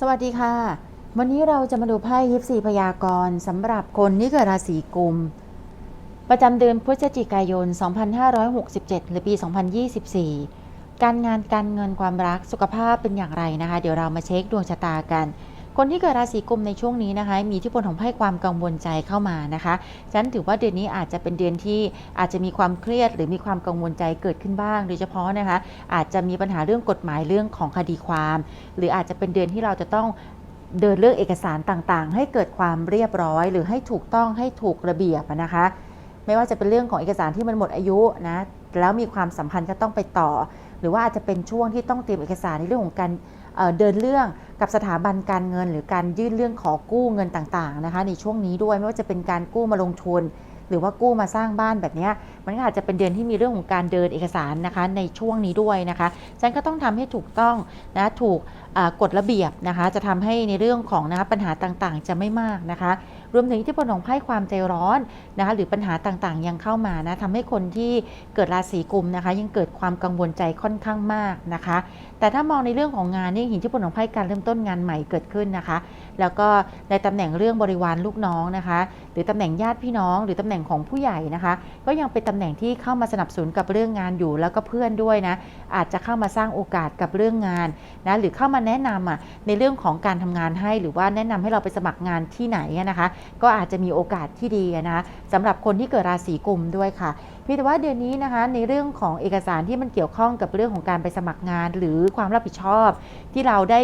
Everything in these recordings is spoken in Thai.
สวัสดีค่ะ วันนี้เราจะมาดูไพ่ยิปซีพยากรณ์สำหรับคนที่เกิดราศีกุม ประจำเดือนพฤศจิกายน 2567 หรือปี 2024 การงานการเงินความรักสุขภาพเป็นอย่างไรนะคะ เดี๋ยวเรามาเช็คดวงชะตากัน คนที่เกิดราศีกุมในช่วงนี้นะคะ มีทธิพลของไพ่ความกังวลใจเข้ามานะคะฉะนั้นถือว่าเดือนนี้อาจจะเป็นเดือนที่อาจจะมีความเครียดหรือมีความกังวลใจเกิดขึ้นบ้าง โดยเฉพาะนะคะ อาจจะมีปัญหาเรื่องกฎหมายเรื่องของคดีความ หรืออาจจะเป็นเดือนที่เราจะต้องเดินเรื่องเอกสารต่างๆ ให้เกิดความเรียบร้อย หรือให้ถูกต้องให้ถูกระเบียบนะคะ ไม่ว่าจะเป็นเรื่องของเอกสารที่มันหมดอายุนะแล้วมีความสัมพันธ์ก็ต้องไปต่อ หรือว่าอาจจะเป็นช่วงที่ต้องเตรียมเอกสารในเรื่องของการ เดินเรื่องกับสถาบันการเงิน หรือการยื่นเรื่องขอกู้เงินต่างๆนะคะในช่วงนี้ด้วยไม่ว่าจะเป็นการกู้มาลงทุน หรือว่ากู้มาสร้างบ้านแบบเนี้ยมันก็อาจจะเป็นเดือนที่มีเรื่องของการเดินเอกสารนะคะในช่วงนี้ด้วยนะคะฉันก็ต้องทำให้ถูกต้องนะถูกกฎระเบียบนะคะ จะทำให้ในเรื่องของนะคะปัญหาต่างๆ จะไม่มากนะคะ รวมถึงทธิพลของไพ่ความใจร้อนนะคะหรือปัญหาต่างๆ ยังเข้ามานะทำให้คนที่เกิดราศีกุมนะคะ ยังเกิดความกังวลใจค่อนข้างมากนะคะ แต่ถ้ามองในเรื่องของงานนี่เห็นทธิพลของไพ่การเริ่มต้นงานใหม่เกิดขึ้นนะคะ แล้วก็ในตำแหน่งเรื่องบริวารลูกน้องนะคะ หรือตำแหน่งญาติพี่น้อง หรือตำแหน่งของผู้ใหญ่นะคะ ก็ยังเป็นตำแหน่งที่เข้ามาสนับสนุนกับเรื่องงานอยู่ แล้วก็เพื่อนด้วยนะ อาจจะเข้ามาสร้างโอกาสกับเรื่องงานนะหรือเข้ามาแนะนำอะในเรื่องของการทำงานให้หรือว่าแนะนำให้เราไปสมัครงานที่ไหนนะคะ ก็อาจจะมีโอกาสที่ดีนะคะสำหรับคนที่เกิดราศีกุมด้วยค่ะเพียงแต่ว่าเดือนนี้นะคะในเรื่องของเอกสารที่มันเกี่ยวข้องกับเรื่องของการไปสมัครงาน หรือความรับผิดชอบ ที่เราได้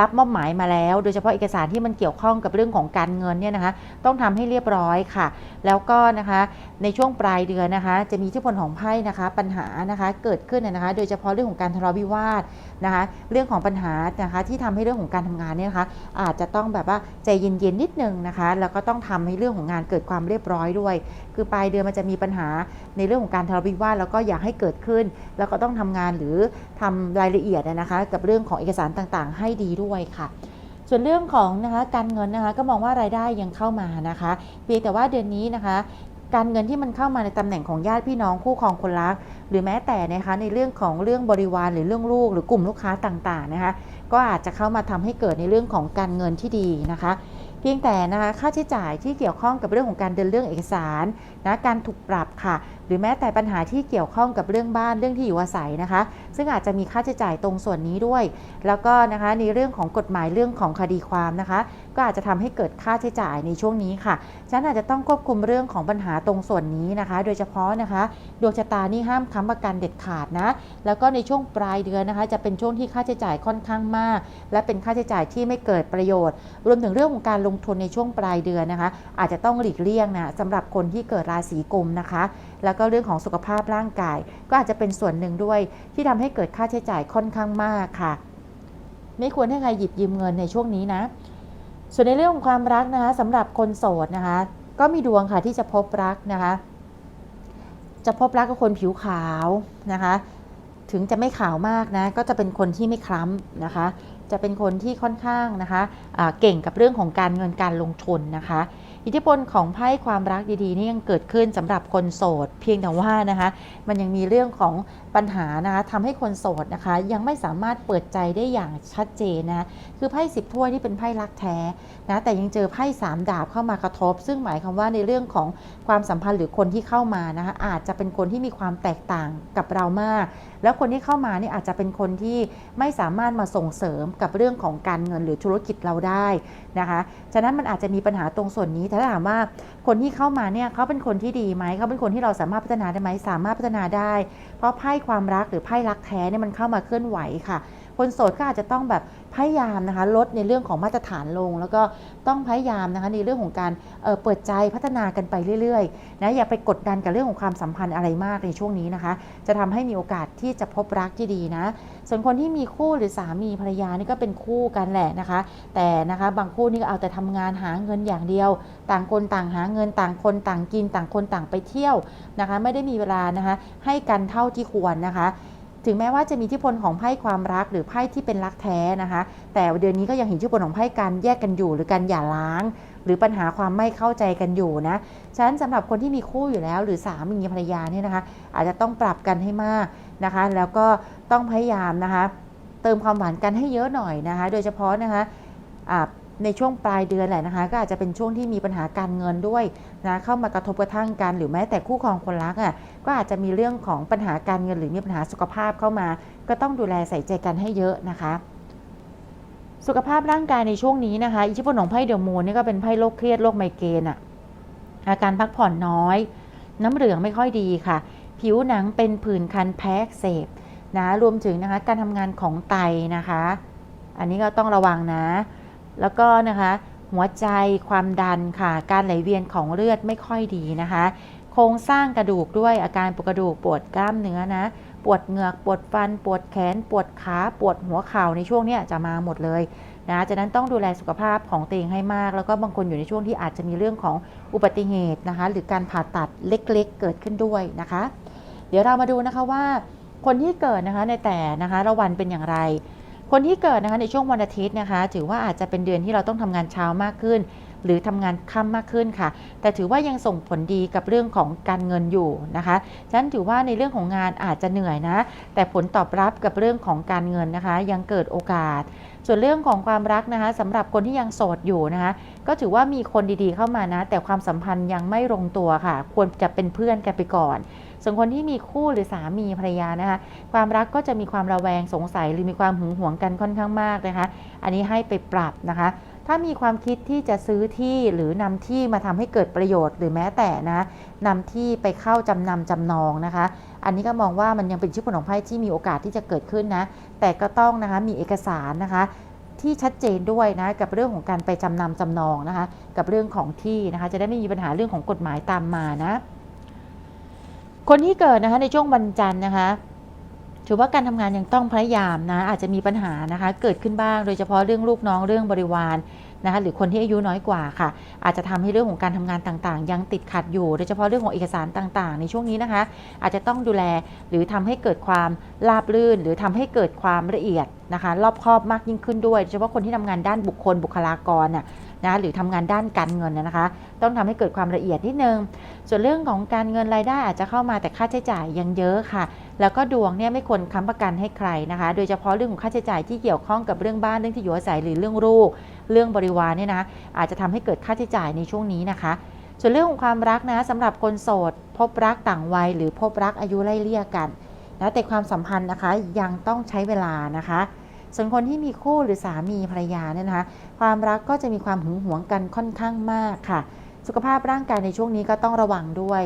รับมอบหมายมาแล้ว โดยเฉพาะเอกสารที่มันเกี่ยวข้องกับเรื่องของการเงินเนี่ยนะคะต้องทำให้เรียบร้อยค่ะ แล้วก็นะคะในช่วงปลายเดือนนะคะ จะมีทธิพลของไพ่นะคะ ปัญหานะคะเกิดขึ้นนะคะ โดยเฉพาะเรื่องของการทะเลาะวิวาทนะคะเรื่องของปัญหานะคะที่ทำให้เรื่องของการทำงานเนี่ยนะคะอาจจะต้องแบบว่าใจเย็นๆนิดนึงนะคะ แล้วก็ต้องทำให้เรื่องของงานเกิดความเรียบร้อยด้วย คือปลายเดือนมันจะมีปัญหาในในเรื่องของการทะเลาะวิวาทแล้วก็อยากให้เกิดขึ้น แล้วก็ต้องทำงานหรือทำรายละเอียดนะคะ กับเรื่องของเอกสารต่างๆ ให้ดีด้วยค่ะ ส่วนเรื่องของนะคะการเงินนะคะก็มองว่ารายได้ยังเข้ามานะคะเพียงแต่ว่าเดือนนี้นะคะการเงินที่มันเข้ามาในตำแหน่งของญาติพี่น้องคู่ครองคนรัก หรือแม้แต่นะคะในเรื่องของเรื่องบริวารหรือเรื่องลูกหรือกลุ่มลูกค้าต่างๆนะคะก็อาจจะเข้ามาทำให้เกิดในเรื่องของการเงินที่ดีนะคะ เพียงแต่นะคะค่าใช้จ่ายที่เกี่ยวข้องกับเรื่องของการเดินเรื่องเอกสารนะการถูกปรับค่ะ รือแม้แต่ปัญหาที่เกี่ยวข้องกับเรื่องบ้านเรื่องที่อยู่อาศัยนะคะ ซึ่งอาจจะมีค่าใช้จ่ายตรงส่วนนี้ด้วย แล้วก็นะคะในเรื่องของกฎหมายเรื่องของคดีความนะคะ ก็อาจจะทำให้เกิดค่าใช้จ่ายในช่วงนี้ค่ะฉันอาจจะต้องควบคุมเรื่องของปัญหาตรงส่วนนี้นะคะ โดยเฉพาะนะคะดวงชะตานี่ห้ามค้ำประกันเด็ดขาดนะ แล้วก็ในช่วงปลายเดือนนะคะ จะเป็นช่วงที่ค่าใช้จ่ายค่อนข้างมาก และเป็นค่าใช้จ่ายที่ไม่เกิดประโยชน์ รวมถึงเรื่องของการลงทุนในช่วงปลายเดือนนะคะ อาจจะต้องหลีกเลี่ยงนะสำหรับคนที่เกิดราศีกุมนะคะ แล้วก็เรื่องของสุขภาพร่างกาย ก็อาจจะเป็นส่วนหนึ่งด้วย ที่ทำให้เกิดค่าใช้จ่ายค่อนข้างมากค่ะ ไม่ควรให้ใครหยิบยืมเงินในช่วงนี้นะ ส่วนในเรื่องของความรักนะคะสำหรับคนโสดนะคะ ก็มีดวงค่ะที่จะพบรักนะคะ จะพบรักกับคนผิวขาวนะคะถึงจะไม่ขาวมากนะ ก็จะเป็นคนที่ไม่คล้ำนะคะ จะเป็นคนที่ค่อนข้างนะคะะเก่งกับเรื่องของการเงินการลงทุนนะคะ อิทธิพลของไพ่ความรักดีๆนี่ยังเกิดขึ้นสำหรับคนโสด เพียงแต่ว่านะคะ มันยังมีเรื่องของ ปัญหานะคะทำให้คนโสดนะคะ ยังไม่สามารถเปิดใจได้อย่างชัดเจนนะคือไพ่สิบถ้วยที่เป็นไพ่รักแท้นะแต่ยังเจอไพ่สามดาบเข้ามากระทบ ซึ่งหมายความว่าในเรื่องของความสัมพันธ์หรือคนที่เข้ามานะคะอาจจะเป็นคนที่มีความแตกต่างกับเรามาก แล้วคนที่เข้ามานี่อาจจะเป็นคนที่ไม่สามารถมาส่งเสริมกับเรื่องของการเงินหรือธุรกิจเราได้นะคะฉะนั้นมันอาจจะมีปัญหาตรงส่วนนี้ถ้าถามว่าคนที่เข้ามาเนี่ยเขาเป็นคนที่ดีไหมเขาเป็นคนที่เราสามารถพัฒนาได้ไหมสามารถพัฒนาได้ เพราะไพ่ความรักหรือไพ่รักแท้เนี่ยมันเข้ามาเคลื่อนไหวค่ะ คนโสดก็อาจจะต้องแบบพยายามนะคะลดในเรื่องของมาตรฐานลง แล้วก็ต้องพยายามนะคะในเรื่องของการเเปิดใจพัฒนากันไปเรื่อยๆนะอย่าไปกดดันกับเรื่องของความสัมพันธ์อะไรมากในช่วงนี้นะคะ จะทำให้มีโอกาสที่จะพบรักที่ดีนะ ส่วนคนที่มีคู่หรือสามีภรรยานี่ก็เป็นคู่กันแหละนะคะ แต่นะคะบางคู่นี่ก็เอาแต่ทำงานหาเงินอย่างเดียว ต่างคนต่างหาเงินต่างคนต่างกิน ต่างคนต่างไปเที่ยวนะคะ ไม่ได้มีเวลานะคะให้กันเท่าที่ควรนะคะ ถึงแม้ว่าจะมีทธิพลของไพ่ความรักหรือไพ่ที่เป็นรักแท้นะคะ แต่เดือนนี้ก็ยังเห็นทธิพลของไพ่การแยกกันอยู่ หรือการหย่าร้าง หรือปัญหาความไม่เข้าใจกันอยู่นะฉะนั้นสำหรับคนที่มีคู่อยู่แล้ว หรือสามีภรรยาเนี่ยนะคะ อาจจะต้องปรับกันให้มากนะคะ แล้วก็ต้องพยายามนะคะ เติมความหวานกันให้เยอะหน่อยนะคะ โดยเฉพาะนะคะในช่วงปลายเดือนแหละนะคะ ก็อาจจะเป็นช่วงที่มีปัญหาการเงินด้วย นะเข้ามากระทบกระทั่งกัน หรือแม้แต่คู่ครองคนรักอะก็อาจจะมีเรื่องของปัญหาการเงินหรือมีปัญหาสุขภาพเข้ามา ก็ต้องดูแลใส่ใจกันให้เยอะนะคะสุขภาพร่างกายในช่วงนี้นะคะ อิทธิพลของไพ่เดอะมูนนี่ก็เป็นไพ่โรคเครียดโรคไมเกรนอะอาการพักผ่อนน้อย น้ำเหลืองไม่ค่อยดีค่ะ ผิวหนังเป็นผื่นคันแพ้เสบนะรวมถึงนะคะการทำงานของไตนะคะ อันนี้ก็ต้องระวังนะ แล้วก็นะคะ หัวใจ ความดันค่ะ การไหลเวียนของเลือดไม่ค่อยดีนะคะ โครงสร้างกระดูกด้วยอาการปวดกระดูกปวดกล้ามเนื้อนะ ปวดเหงือกปวดฟัน ปวดแขน ปวดขาปวดหัวเข่าในช่วงเนี้ยจะมาหมดเลยนะจากนั้นต้องดูแลสุขภาพของตัวเองให้มาก แล้วก็บางคนอยู่ในช่วงที่อาจจะมีเรื่องของอุบัติเหตุนะคะ หรือการผ่าตัดเล็กๆ เกิดขึ้นด้วยนะคะ เดี๋ยวเรามาดูนะคะว่าคนที่เกิดนะคะในแต่นะคะละวันเป็นอย่างไร คนที่เกิดนะคะในช่วงวันอาทิตย์นะคะ ถือว่าอาจจะเป็นเดือนที่เราต้องทำงานเช้ามากขึ้น หรือทำงานค่ำมากขึ้นค่ะ แต่ถือว่ายังส่งผลดีกับเรื่องของการเงินอยู่นะคะฉะนั้นถือว่าในเรื่องของงานอาจจะเหนื่อยนะ แต่ผลตอบรับกับเรื่องของการเงินนะคะ ยังเกิดโอกาส ส่วนเรื่องของความรักนะคะสำหรับคนที่ยังโสดอยู่นะคะ ก็ถือว่ามีคนดีๆเข้ามานะ แต่ความสัมพันธ์ยังไม่ลงตัวค่ะ ควรจะเป็นเพื่อนกันไปก่อน ส่วนคนที่มีคู่หรือสามีภรรยานะคะ ความรักก็จะมีความระแวงสงสัยหรือมีความหึงหวงกันค่อนข้างมากนะคะ อันนี้ให้ไปปรับนะคะ ถ้ามีความคิดที่จะซื้อที่หรือนำที่มาทำให้เกิดประโยชน์หรือแม้แต่นะนำที่ไปเข้าจำนำจำนองนะคะ อันนี้ก็มองว่ามันยังเป็นชิปผลของไพ่ที่มีโอกาสที่จะเกิดขึ้นนะ แต่ก็ต้องนะคะมีเอกสารนะคะที่ชัดเจนด้วยนะกับเรื่องของการไปจำนำจำนองนะคะ กับเรื่องของที่นะคะ จะได้ไม่มีปัญหาเรื่องของกฎหมายตามมานะ คนที่เกิดนะคะในช่วงวันจันทร์นะคะถือว่าการทำงานยังต้องพยายามนะอาจจะมีปัญหานะคะ เกิดขึ้นบ้างโดยเฉพาะเรื่องลูกน้องเรื่องบริวารนะคะหรือคนที่อายุน้อยกว่าค่ะ อาจจะทำให้เรื่องของการทำงานต่างๆ ยังติดขัดอยู่ โดยเฉพาะเรื่องของเอกสารต่างๆ ในช่วงนี้นะคะ อาจจะต้องดูแลหรือทำให้เกิดความราบรื่น หรือทำให้เกิดความละเอียดนะคะ รอบคอบมากยิ่งขึ้นด้วยโดยเฉพาะคนที่ทำงานด้านบุคคลบุคลากรน่ะนะหรือทำงานด้านการเงินนะคะ ต้องทำให้เกิดความละเอียดนิดนึง ส่วนเรื่องของการเงินรายได้อาจจะเข้ามาแต่ค่าใช้จ่ายยังเยอะค่ะ แล้วก็ดวงเนี่ยไม่ควรค้ำประกันให้ใครนะคะ โดยเฉพาะเรื่องของค่าใช้จ่ายที่เกี่ยวข้องกับเรื่องบ้านเรื่องที่อยู่อาศัยหรือเรื่องลูก เรื่องบริวารเนี่ยนะอาจจะทำให้เกิดค่าใช้จ่ายในช่วงนี้นะคะส่วนเรื่องของความรักนะสำหรับคนโสด พบรักต่างวัยหรือพบรักอายุไล่เลี่ยกันนะแต่ความสัมพันธ์นะคะยังต้องใช้เวลานะคะ ส่วนคนที่มีคู่หรือสามีภรรยาเนี่ยนะคะ ความรักก็จะมีความหึงหวงกันค่อนข้างมากค่ะ สุขภาพร่างกายในช่วงนี้ก็ต้องระวังด้วย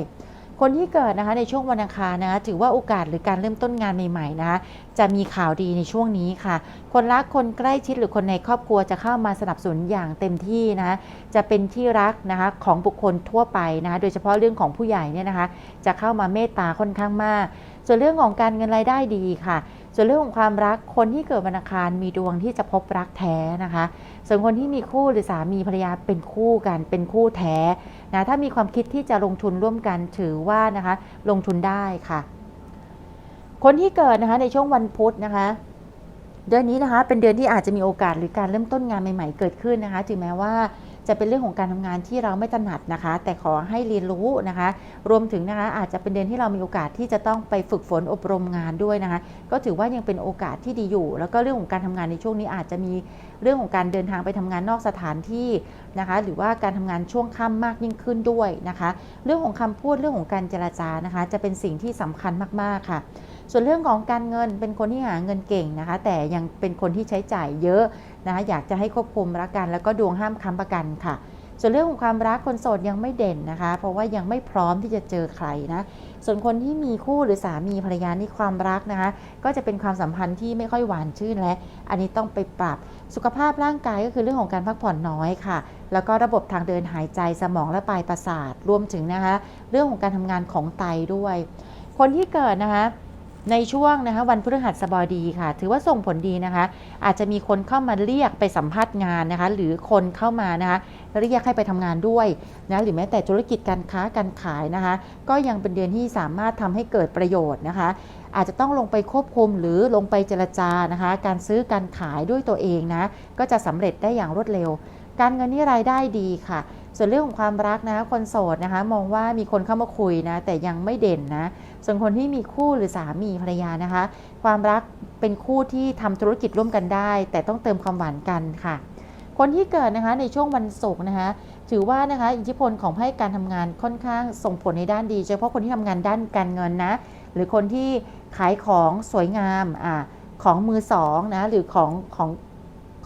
คนที่เกิดนะคะในช่วงวันอังคารนะคะถือว่าโอกาสหรือการเริ่มต้นงานใหม่ๆนะะจะมีข่าวดีในช่วงนี้ค่ะ คนรักคนใกล้ชิดหรือคนในครอบครัวจะเข้ามาสนับสนุนอย่างเต็มที่นะะจะเป็นที่รักนะคะของบุคคลทั่วไปนะคะโดยเฉพาะเรื่องของผู้ใหญ่เนี่ยนะคะ จะเข้ามาเมตตาค่อนข้างมาก ส่วนเรื่องของการเงินรายได้ดีค่ะ ส่วนเรื่องของความรักคนที่เกิดวันอังคารมีดวงที่จะพบรักแท้นะคะ ส่วนคนที่มีคู่หรือสามีภรรยาเป็นคู่กันเป็นคู่แท้นะถ้ามีความคิดที่จะลงทุนร่วมกันถือว่านะคะลงทุนได้ค่ะ คนที่เกิดนะคะในช่วงวันพุธนะคะเดือนนี้นะคะเป็นเดือนที่อาจจะมีโอกาสหรือการเริ่มต้นงานใหม่ ๆ เกิดขึ้นนะคะถึงแม้ว่า จะเป็นเรื่องของการทำงานที่เราไม่ถนัดนะคะ แต่ขอให้เรียนรู้นะคะ รวมถึงนะคะอาจจะเป็นเดือนที่เรามีโอกาสที่จะต้องไปฝึกฝนอบรมงานด้วยนะคะ ก็ถือว่ายังเป็นโอกาสที่ดีอยู่ แล้วก็เรื่องของการทำงานในช่วงนี้อาจจะมีเรื่องของการเดินทางไปทำงานนอกสถานที่นะคะ หรือว่าการทำงานช่วงค่ำมากยิ่งขึ้นด้วยนะคะ เรื่องของคำพูดเรื่องของการเจรจานะคะ จะเป็นสิ่งที่สำคัญมากๆค่ะ ส่วนเรื่องของการเงินเป็นคนที่หาเงินเก่งนะคะ แต่ยังเป็นคนที่ใช้จ่ายเยอะนะคะอยากจะให้ควบคุมรักกันแล้วก็ดวงห้ามค้ำประกันค่ะ ส่วนเรื่องของความรักคนโสดยังไม่เด่นนะคะ เพราะว่ายังไม่พร้อมที่จะเจอใครนะส่วนคนที่มีคู่หรือสามีภรรยานี่ความรักนะคะ ก็จะเป็นความสัมพันธ์ที่ไม่ค่อยหวานชื่นและ อันนี้ต้องไปปรับสุขภาพร่างกายก็คือเรื่องของการพักผ่อนน้อยค่ะ แล้วก็ระบบทางเดินหายใจสมองและปลายประสาทรวมถึงนะคะ เรื่องของการทำงานของไตด้วย คนที่เกิดนะคะ ในช่วงนะคะวันพฤหัสบดีค่ะ ถือว่าส่งผลดีนะคะ อาจจะมีคนเข้ามาเรียกไปสัมภาษณ์งานนะคะ หรือคนเข้ามานะคะเรียกให้ไปทำงานด้วยนะหรือแม้แต่ธุรกิจการค้าการขายนะคะ ก็ยังเป็นเดือนที่สามารถทำให้เกิดประโยชน์นะคะ อาจจะต้องลงไปควบคุมหรือลงไปเจรจานะคะ การซื้อการขายด้วยตัวเองนะก็จะสำเร็จได้อย่างรวดเร็ว การเงินนี่รายได้ดีค่ะ ส่วนเรื่องของความรักนะคนโสดนะคะ มองว่ามีคนเข้ามาคุยนะ แต่ยังไม่เด่นนะ ส่วนคนที่มีคู่หรือสามีภรรยานะคะ ความรักเป็นคู่ที่ทำธุรกิจร่วมกันได้ แต่ต้องเติมความหวานกันค่ะ คนที่เกิดนะคะในช่วงวันศุกร์นะคะ ถือว่านะคะอิทธิพลของไพ่การทำงานค่อนข้างส่งผลในด้านดีเฉพาะคนที่ทำงานด้านการเงินนะ หรือคนที่ขายของสวยงามอ่าของมือสองนะหรือของของ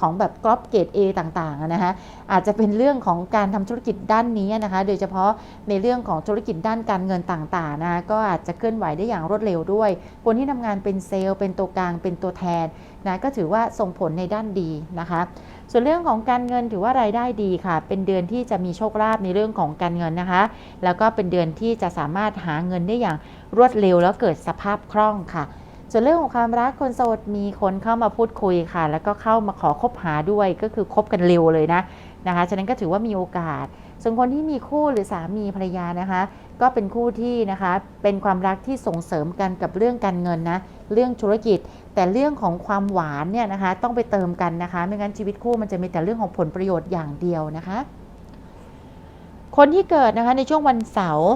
ของแบบกรอบเกรด A ต่างๆนะคะอาจจะเป็นเรื่องของการทำธุรกิจด้านนี้นะคะ โดยเฉพาะในเรื่องของธุรกิจด้านการเงินต่างๆนะคะก็อาจจะเคลื่อนไหวได้อย่างรวดเร็วด้วย คนที่ทำงานเป็นเซลล์ เป็นตัวกลางเป็นตัวแทนนะก็ถือว่าส่งผลในด้านดีนะคะ ส่วนเรื่องของการเงินถือว่ารายได้ดีค่ะ เป็นเดือนที่จะมีโชคลาภในเรื่องของการเงินนะคะ แล้วก็เป็นเดือนที่จะสามารถหาเงินได้อย่างรวดเร็วแล้วเกิดสภาพคล่องค่ะ ส่วนเรื่องของความรักคนโสดมีคนเข้ามาพูดคุยค่ะ แล้วก็เข้ามาขอคบหาด้วยก็คือคบกันเร็วเลยนะนะคะฉะนั้นก็ถือว่ามีโอกาส ส่วนคนที่มีคู่หรือสามีภรรยานะคะ ก็เป็นคู่ที่นะคะเป็นความรักที่ส่งเสริมกันกับเรื่องการเงินนะเรื่องธุรกิจ แต่เรื่องของความหวานเนี่ยนะคะต้องไปเติมกันนะคะ ไม่งั้นชีวิตคู่มันจะมีแต่เรื่องของผลประโยชน์อย่างเดียวนะคะ คนที่เกิดนะคะในช่วงวันเสาร์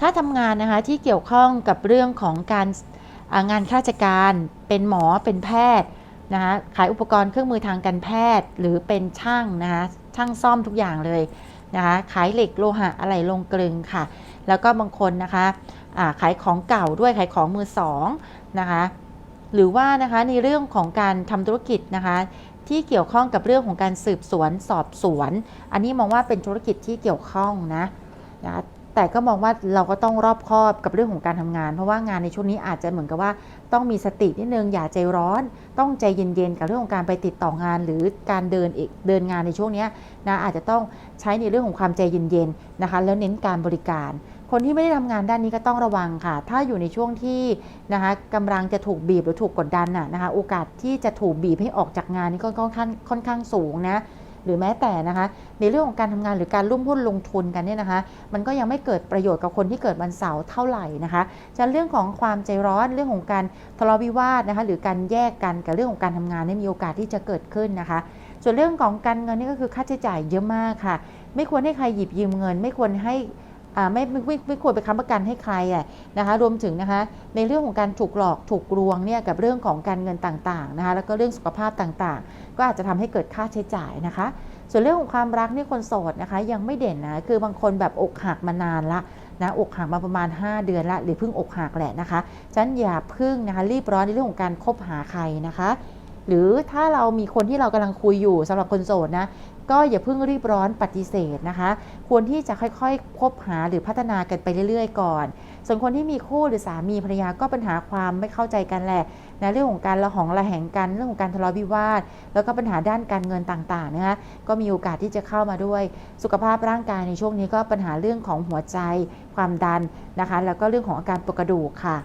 ถ้าทำงานนะคะที่เกี่ยวข้องกับเรื่องของการ งานข้าราชการเป็นหมอเป็นแพทย์นะคะขายอุปกรณ์เครื่องมือทางการแพทย์หรือเป็นช่างนะคะช่างซ่อมทุกอย่างเลยนะคะขายเหล็กโลหะอะไรลงกลึงค่ะ แล้วก็บางคนนะคะขายของเก่าด้วยขายของมือสองนะคะหรือว่านะคะในเรื่องของการทำธุรกิจนะคะที่เกี่ยวข้องกับเรื่องของการสืบสวนสอบสวน อันนี้มองว่าเป็นธุรกิจที่เกี่ยวข้องนะนะ แต่ก็มองว่าเราก็ต้องรอบคอบกับเรื่องของการทำงาน เพราะว่างานในช่วงนี้อาจจะเหมือนกับว่า ต้องมีสตินิดนึงอย่าใจร้อน ต้องใจเย็นๆกับเรื่องของการไปติดต่องาน หรือการเดินเอกเดินงานในช่วงนี้นะอาจจะต้องใช้ในเรื่องของความใจเย็นๆนะคะ แล้วเน้นการบริการ คนที่ไม่ได้ทำงานด้านนี้ก็ต้องระวังค่ะ ถ้าอยู่ในช่วงที่นะคะกำลังจะถูกบีบหรือถูกกดดันน่ะนะคะ โอกาสที่จะถูกบีบให้ออกจากงานนี่ก็ค่อนข้างค่อนข้างสูงนะ หรือแม้แต่นะคะ ในเรื่องของการทำงานหรือการร่วมหุ้นลงทุนกันเนี่ยนะคะ มันก็ยังไม่เกิดประโยชน์กับคนที่เกิดวันเสาร์เท่าไหร่นะคะจะเรื่องของความใจร้อนเรื่องของการทะเลาะวิวาทนะคะ หรือการแยกกันกับเรื่องของการทำงานเนี่มีโอกาสที่จะเกิดขึ้นนะคะ ส่วนเรื่องของการเงินนี่ก็คือค่าใช้จ่ายเยอะมากค่ะ ไม่ควรให้ใครหยิบยืมเงิน ไม่ควรให้ ไม่ไมไม่ไม่ควรไปค้ำประกันให้ใครอะนะคะรวมถึงนะคะในเรื่องของการถูกหลอกถูกลวงเนี่ยกับเรื่องของการเงินต่างๆนะคะแล้วก็เรื่องสุขภาพต่างๆ ก็อาจจะทำให้เกิดค่าใช้จ่ายนะคะ ส่วนเรื่องของความรักนี่คนโสดนะคะยังไม่เด่นนะคือบางคนแบบอกหักมานานละนะอกหักมาประมาณ 5 เดือนละหรือเพิ่งอกหักแหละนะคะฉันอย่าเพึ่งนะคะรีบร้อนในเรื่องของการคบหาใครนะคะ หรือถ้าเรามีคนที่เรากำลังคุยอยู่สำหรับคนโสดนะ ก็อย่าเพิ่งรีบร้อนปฏิเสธนะคะ ควรที่จะค่อยๆ คบหาหรือพัฒนากันไปเรื่อยๆ ก่อน ส่วนคนที่มีคู่หรือสามีภรรยาก็ปัญหาความไม่เข้าใจกันแหละนะเรื่องของการระหองระแหงกันเรื่องของการทะเลาะวิวาท แล้วก็ปัญหาด้านการเงินต่างๆนะคะก็มีโอกาสที่จะเข้ามาด้วย สุขภาพร่างกายในช่วงนี้ก็ปัญหาเรื่องของหัวใจ ความดันนะคะ แล้วก็เรื่องของอาการปวดกระดูกค่ะ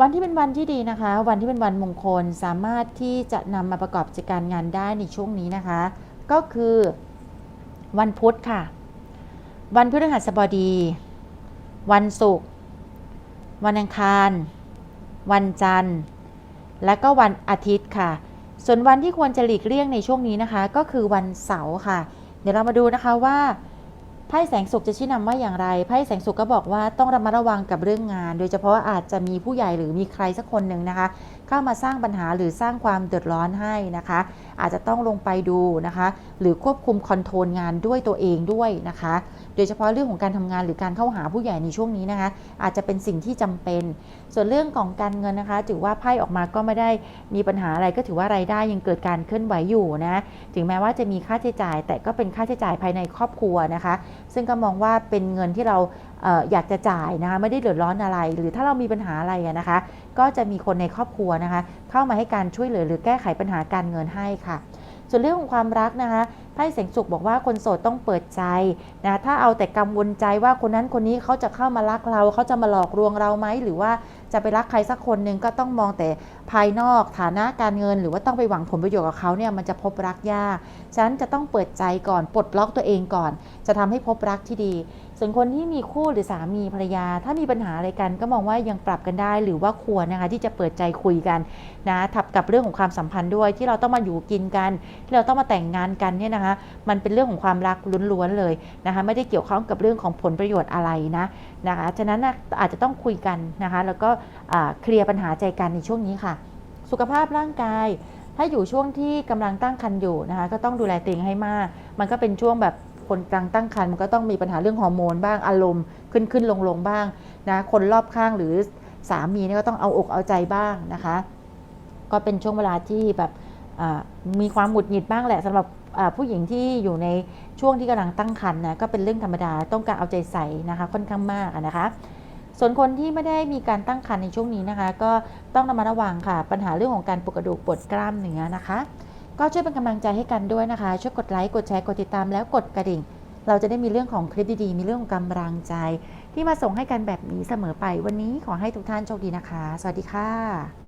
วันที่เป็นวันที่ดีนะคะ วันที่เป็นวันมงคลสามารถที่จะนำมาประกอบกิจการงานได้ในช่วงนี้นะคะ ก็คือวันพุธค่ะ วันพฤหัสบดี วันศุกร์วันอังคาร วันจันทร์ และก็วันอาทิตย์ค่ะ ส่วนวันที่ควรจะหลีกเลี่ยงในช่วงนี้นะคะ ก็คือวันเสาร์ค่ะ เดี๋ยวเรามาดูนะคะว่า ไพ่แสงสุขจะชี้นำว่าอย่างไรไพ่แสงสุขก็บอกว่าต้องระมัดระวังกับเรื่องงาน โดยเฉพาะอาจจะมีผู้ใหญ่หรือมีใครสักคนหนึ่งนะคะ เข้ามาสร้างปัญหาหรือสร้างความเดือดร้อนให้นะคะ อาจจะต้องลงไปดูนะคะ หรือควบคุมคอนโทรลงานด้วยตัวเองด้วยนะคะ โดยเฉพาะเรื่องของการทำงานหรือการเข้าหาผู้ใหญ่ในช่วงนี้นะคะ อาจจะเป็นสิ่งที่จำเป็น ส่วนเรื่องของการเงินนะคะ ถือว่าไพ่ออกมาก็ไม่ได้มีปัญหาอะไรก็ถือว่ารายได้ยังเกิดการเคลื่อนไหวอยู่นะถึงแม้ว่าจะมีค่าใช้จ่าย แต่ก็เป็นค่าใช้จ่ายภายในครอบครัวนะคะ ซึ่งก็มองว่าเป็นเงินที่เราเอออยากจะจ่ายนะคะไม่ได้เดือดร้อนอะไร หรือถ้าเรามีปัญหาอะไรนะคะ ก็จะมีคนในครอบครัวนะคะ เข้ามาให้การช่วยเหลือหรือแก้ไขปัญหาการเงินให้ค่ะ ส่วนเรื่องของความรักนะคะไพ่แสงสุขบอกว่าคนโสดต้องเปิดใจนะถ้าเอาแต่กังวลใจว่าคนนั้นคนนี้เขาจะเข้ามารักเราเขาจะมาหลอกลวงเราไหมหรือว่าจะไปรักใครสักคนหนึ่งก็ต้องมองแต่ภายนอกฐานะการเงิน หรือว่าต้องไปหวังผลประโยชน์กับเขาเนี่ยมันจะพบรักยากฉะนั้นจะต้องเปิดใจก่อนปลดล็อกตัวเองก่อน จะทำให้พบรักที่ดี ส่วนคนที่มีคู่หรือสามีภรรยา ถ้ามีปัญหาอะไรกันก็มองว่ายังปรับกันได้ หรือว่าควรนะคะที่จะเปิดใจคุยกันนะทับกับเรื่องของความสัมพันธ์ด้วย ที่เราต้องมาอยู่กินกัน ที่เราต้องมาแต่งงานกันเนี่ยนะคะ มันเป็นเรื่องของความรักล้วนๆเลยนะคะไม่ได้เกี่ยวข้องกับเรื่องของผลประโยชน์อะไรนะนะคะฉะนั้นนะอาจจะต้องคุยกันนะคะ แล้วก็เคลียร์ปัญหาใจกันในช่วงนี้ค่ะ สุขภาพร่างกายถ้าอยู่ช่วงที่กำลังตั้งครรภ์อยู่นะคะก็ต้องดูแลตัวเองให้มาก มันก็เป็นช่วงแบบ คนกลางตั้งครรภ์มันก็ต้องมีปัญหาเรื่องฮอร์โมนบ้างอารมณ์ขึ้นขึ้นลงลงบ้างนะคนรอบข้างหรือสามีเนี่ยก็ต้องเอาอกเอาใจบ้างนะคะ ก็เป็นช่วงเวลาที่แบบมีความหงุดหงิดบ้างแหละสำหรับผู้หญิงที่อยู่ในช่วงที่กำลังตั้งครรภ์นะก็เป็นเรื่องธรรมดาต้องการเอาใจใส่นะคะค่อนข้างมากนะคะส่วนคนที่ไม่ได้มีการตั้งครรภ์ในช่วงนี้นะคะ ก็ต้องระมัดระวังค่ะ ปัญหาเรื่องของการปวดกระดูกปวดกล้ามเนื้อนะคะ ก็ช่วยเป็นกำลังใจให้กันด้วยนะคะ ช่วยกดไลค์กดแชร์กดติดตามแล้วกดกระดิ่ง เราจะได้มีเรื่องของคลิปดีๆ มีเรื่องของกำลังใจ ที่มาส่งให้กันแบบนี้เสมอไปวันนี้ขอให้ทุกท่านโชคดีนะคะ สวัสดีค่ะ